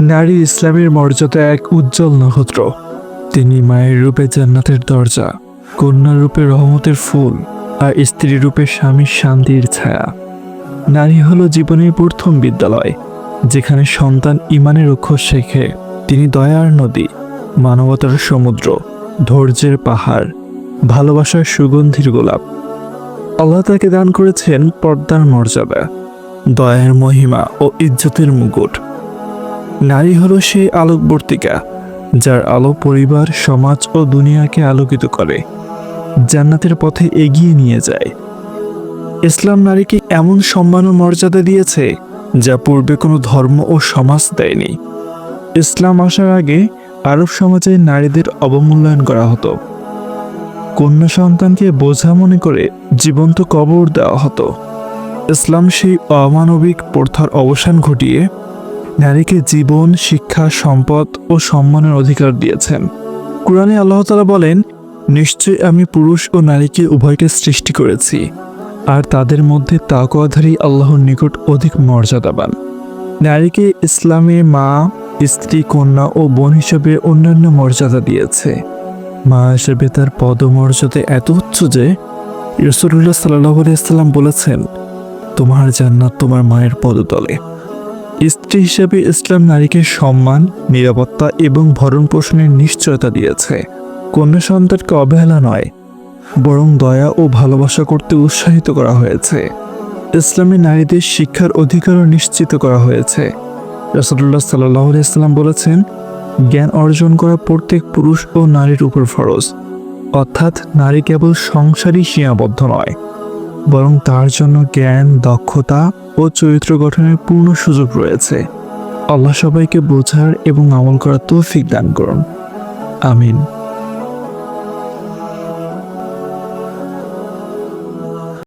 নারী ইসলামের মর্যাদা এক উজ্জ্বল নক্ষত্র। তিনি মায়ের রূপে জান্নাতের দরজা, কন্যা রূপে রহমতের ফুল আর স্ত্রী রূপে স্বামীর শান্তির ছায়া। নারী হলো জীবনের প্রথম বিদ্যালয়, যেখানে সন্তান ইমানের অক্ষর শেখে। তিনি দয়ার নদী, মানবতার সমুদ্র, ধৈর্যের পাহাড়, ভালোবাসার সুগন্ধির গোলাপ। আল্লাহ তাকে দান করেছেন পর্দার মর্যাদা, দয়ার মহিমা ও ইজ্জতের মুকুট। নারী হলো সেই আলোকবর্তিকা যার আলো পরিবার, সমাজ ও দুনিয়াকে আলোকিত করে, জান্নাতের পথে এগিয়ে নিয়ে যায়। ইসলাম নারীকে এমন সম্মান ও মর্যাদা দিয়েছে, যা পূর্বে কোনো ধর্ম ও সমাজ দেয়নি। ইসলাম আসার আগে আরব সমাজে নারীদের অবমূল্যায়ন করা হতো। কন্যা সন্তানকে বোঝা মনে করে জীবন্ত কবর দেওয়া হতো। ইসলাম সেই অমানবিক প্রথার অবসান ঘটিয়ে নারীকে জীবন, শিক্ষা, সম্পদ ও সম্মানের অধিকার দিয়েছেন। কোরআনে আল্লাহ তালা বলেন, নিশ্চয়ই আমি পুরুষ ও নারীকে উভয়কে সৃষ্টি করেছি, আর তাদের মধ্যে তাকওয়াধারী আল্লাহর নিকট অধিক মর্যাদাবান। নারীকে ইসলামে মা, স্ত্রী, কন্যা ও বোন হিসেবে অন্যান্য মর্যাদা দিয়েছে। মা হিসেবে তার পদমর্যাদা এত উচ্চ যে রসুল্লাহ সাল্লাহ আলিয়াল্লাম বলেছেন, তোমার জান্নাত তোমার মায়ের পদতলে। স্ত্রী হিসেবে ইসলাম নারীকে সম্মান, নিরাপত্তা এবং ভরণ পোষণের নিশ্চয়তা দিয়েছে। কন্যা সন্তানকে অবহেলা নয়, বরং দয়া ও ভালোবাসা করতে উৎসাহিত করা হয়েছে। ইসলামে নারীদের শিক্ষার অধিকারও নিশ্চিত করা হয়েছে। রসদুল্লাহ সাল্লাহ ইসলাম বলেছেন, জ্ঞান অর্জন করা প্রত্যেক পুরুষ ও নারীর উপর ফরজ। অর্থাৎ নারী কেবল সংসারই সীমাবদ্ধ নয়। বরং তার জন্য জ্ঞান, দক্ষতা ও চরিত্র গঠনের পূর্ণ সুযোগ রয়েছে। আল্লাহ সবাইকে বোঝার এবং আমল করার তৌফিক দান করুন। আমিন।